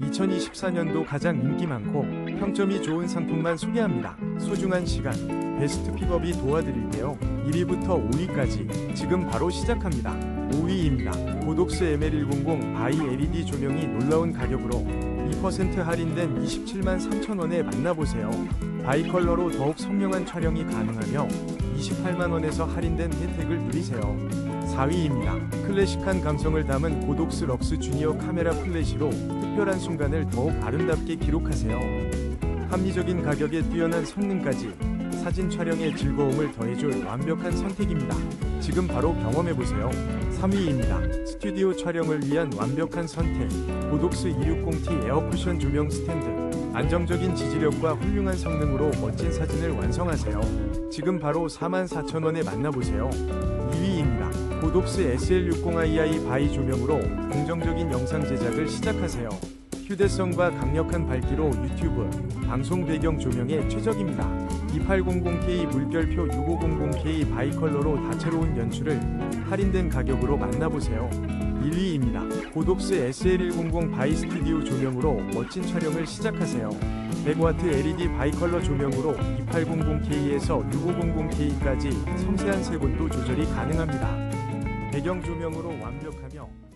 2024년도 가장 인기 많고 평점이 좋은 상품만 소개합니다. 소중한 시간, 베스트 픽업이 도와드릴게요. 1위부터 5위까지 지금 바로 시작합니다. 5위입니다. 고독스 ML100 바이 LED 조명이 놀라운 가격으로 2% 할인된 27만 3천원에 만나보세요. 바이 컬러로 더욱 선명한 촬영이 가능하며 28만 원에서 할인된 혜택을 누리세요. 4위입니다. 클래식한 감성을 담은 고독스 럭스 주니어 카메라 플래시로 특별한 순간을 더욱 아름답게 기록하세요. 합리적인 가격에 뛰어난 성능까지 사진 촬영의 즐거움을 더해줄 완벽한 선택입니다. 지금 바로 경험해보세요. 3위입니다. 스튜디오 촬영을 위한 완벽한 선택. 고독스 260T 에어쿠션 조명 스탠드. 안정적인 지지력과 훌륭한 성능으로 멋진 사진을 완성하세요. 지금 바로 44,000원에 만나보세요. 2위입니다. 고독스 SL60II 바이 조명으로 긍정적인 영상 제작을 시작하세요. 휴대성과 강력한 밝기로 유튜브, 방송 배경 조명에 최적입니다. 2800K 물결표 6500K 바이 컬러로 다채로운 연출을 할인된 가격으로 만나보세요. 1위입니다. 고독스 SL100 바이 스튜디오 조명으로 멋진 촬영을 시작하세요. 100W LED 바이컬러 조명으로 2800K에서 6500K까지 섬세한 색온도 조절이 가능합니다. 배경 조명으로 완벽하며